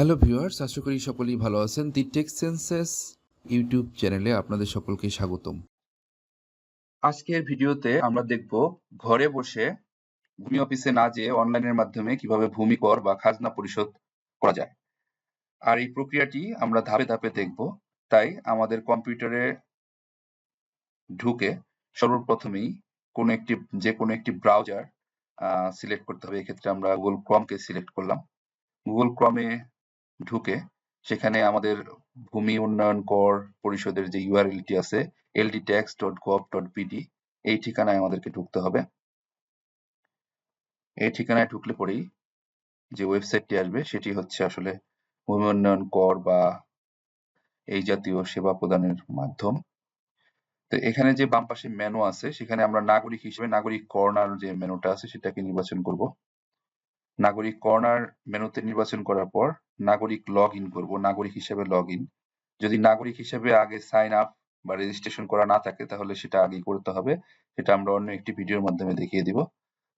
Hello viewers, আশা করি সকলেই ভালো আছেন। দি টেক সেন্সেস ইউটিউব চ্যানেলে আপনাদের সকলকে স্বাগতম। আজকের ভিডিওতে আমরা দেখব ঘরে বসে ভূমি অফিসে না যেয়ে অনলাইনের মাধ্যমে কীভাবে ভূমি কর বা খাজনা পরিশোধ করা যায়। আর এই প্রক্রিয়াটি আমরা ধাপে ধাপে দেখব। তাই আমাদের কম্পিউটারে ঢুকে সর্বপ্রথমেই কোনো একটি, যে কোনো একটি ব্রাউজার সিলেক্ট করতে হবে। এক্ষেত্রে আমরা গুগল ক্রমকে সিলেক্ট করলাম। গুগল ক্রমে ঢুকে সেখানে আমাদের ভূমি উন্নয়ন কর পরিষদের যে ইউআরএলটি আছে ldtax dot gov dot BD এই ঠিকানায় আমাদেরকে ঢুকতে হবে। এই ঠিকানায় ঢুকলে পরেই যে ওয়েবসাইটটি আসবে সেটি হচ্ছে আসলে ভূমি উন্নয়ন কর বা এই জাতীয় সেবা প্রদানের মাধ্যম। তো এখানে যে বাম পাশে মেনু আছে, সেখানে আমরা নাগরিক হিসেবে নাগরিক কর্নার যে মেনুটা আছে, সেটাকে নির্বাচন করব। নাগরিক কর্নার মেনুতে নির্বাচন করার পর নাগরিক লগ ইন করব, নাগরিক হিসেবে লগ ইন যদি নাগরিক হিসেবে আগে সাইন আপ বা রেজিস্ট্রেশন করা না থাকে, তাহলে সেটা আগে করতে হবে। সেটা আমরা অন্য একটি ভিডিওর মাধ্যমে দেখিয়ে দিব।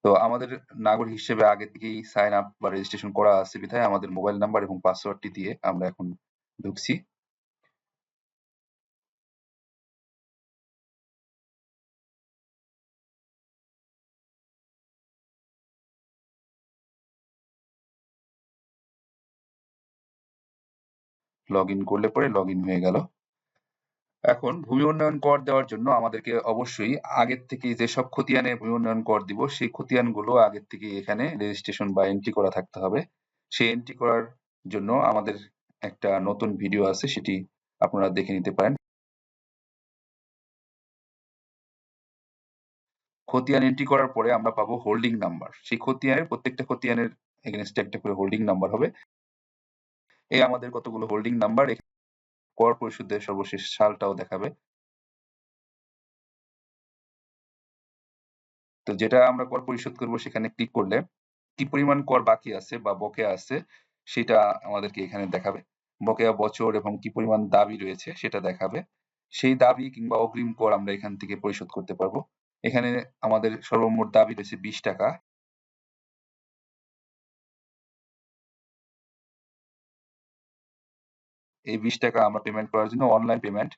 তো আমাদের নাগরিক হিসেবে আগে থেকেই সাইন আপ বা রেজিস্ট্রেশন করা আছে বিধায় আমাদের মোবাইল নাম্বার এবং পাসওয়ার্ডটি দিয়ে আমরা এখন ঢুকছি। লগ ইন করলে পরে লগ ইন হয়ে গেল। এখন ভূমি উন্নয়ন কর দেওয়ার জন্য আমাদেরকে অবশ্যই আগের থেকে যেসব খতিয়ানে ভূমি উন্নয়ন কর দিব, সেই খতিয়ানগুলো আগের থেকে এখানে রেজিস্ট্রেশন বা এন্ট্রি করা থাকতে হবে। সেই এন্ট্রি করার জন্য আমাদের একটা নতুন ভিডিও আছে, সেটি আপনারা দেখে নিতে পারেন। খতিয়ান এন্ট্রি করার পরে আমরা পাবো হোল্ডিং নাম্বার সেই খতিয়ানের, প্রত্যেকটা খতিয়ানের এগেনস্টে একটা করে হোল্ডিং নাম্বার হবে। এই আমাদের কতগুলো হোল্ডিং নাম্বার কর পরিশোধের সর্বশেষ সালটাও দেখাবে। তো যেটা আমরা কর পরিশোধ করব সেখানে ক্লিক করলে কি পরিমাণ কর বাকি আছে বা বকেয়া আছে সেটা আমাদেরকে এখানে দেখাবে। বকেয়া বছর এবং কি পরিমাণ দাবি রয়েছে সেটা দেখাবে। সেই দাবি কিংবা অগ্রিম কর আমরা এখান থেকে পরিশোধ করতে পারব। এখানে আমাদের সর্বমোট দাবি রয়েছে বিশ টাকা। এই বিশ টাকা আমরা পেমেন্ট করার জন্য অনলাইন পেমেন্ট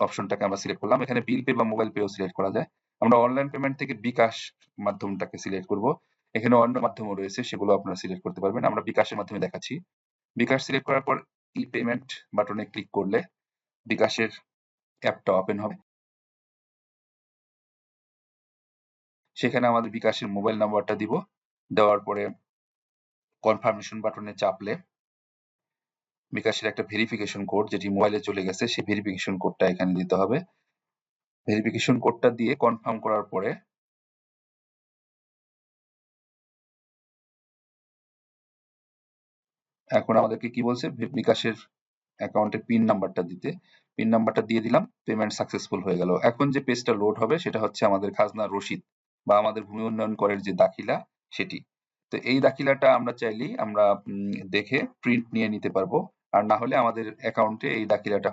অপশনটাকে আমরা সিলেক্ট করলাম। এখানে বিল পে বা মোবাইল পেও সিলেক্ট করা যায়। আমরা অনলাইন পেমেন্ট থেকে বিকাশ মাধ্যমটাকে সিলেক্ট করব। এখানে অন্য মাধ্যমও রয়েছে, সেগুলো আপনারা সিলেক্ট করতে পারবেন। আমরা বিকাশের মাধ্যমে দেখাচ্ছি। বিকাশ সিলেক্ট করার পর ই পেমেন্ট বাটনে ক্লিক করলে বিকাশের অ্যাপটা ওপেন হবে। সেখানে আমাদের বিকাশের মোবাইল নাম্বারটা দিব। দেওয়ার পরে কনফার্মেশন বাটনে চাপলে বিকাশের একটা ভেরিফিকেশন কোড যেটি মোবাইলে চলে গেছে, সেই ভেরিফিকেশন কোডটা এখানে দিতে হবে। ভেরিফিকেশন কোডটা দিয়ে কনফার্ম করার পরে এখন আমাদেরকে কি বলছে? বিকাশের অ্যাকাউন্টের পিন নাম্বারটা দিতে। পিন নাম্বারটা দিয়ে দিলাম পেমেন্ট সাকসেসফুল হয়ে গেল। এখন যে পেজটা লোড হবে, সেটা হচ্ছে আমাদের খাজনা রসিদ বা আমাদের ভূমি উন্নয়ন করের যে দাখিলা, সেটি। তো এই দাখিলাটা আমরা চাইলেই আমরা দেখে প্রিন্ট নিয়ে নিতে পারব। আর না হলে আমাদের অ্যাকাউন্টে এই দাখিলাটা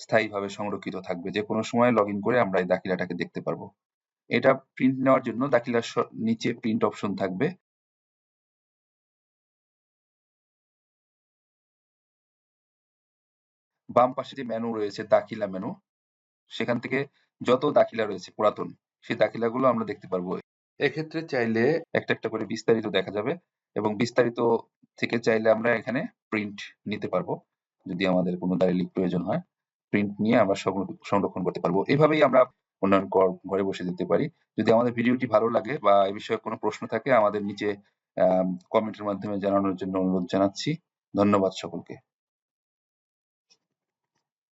স্থায়ীভাবে সংরক্ষিত থাকবে। যে কোনো সময় লগ করে আমরা এই দাখিলাটাকে দেখতে পারব। এটা প্রিন্ট নেওয়ার জন্য দাখিলার নিচে প্রিন্ট অপশন থাকবে। বাম পাশে যে মেনু রয়েছে, দাখিলা মেনু সেখান থেকে যত দাখিলা রয়েছে পুরাতন, সেই দাখিলাগুলো আমরা দেখতে পারব। এক্ষেত্রে চাইলে একটা একটা করে বিস্তারিত দেখা যাবে এবং বিস্তারিত থেকে চাইলে আমরা এখানে প্রিন্ট নিতে পারব। যদি আমাদের কোনো দাঁড়িয়ে প্রয়োজন হয় প্রিন্ট নিয়ে আমরা সংরক্ষণ করতে পারব। এভাবেই আমরা উন্নয়ন কর, ঘরে বসে দিতে পারি। যদি আমাদের ভিডিওটি ভালো লাগে বা এ বিষয়ে কোনো প্রশ্ন থাকে, আমাদের নিচে কমেন্টের মাধ্যমে জানানোর জন্য অনুরোধ জানাচ্ছি। ধন্যবাদ সকলকে।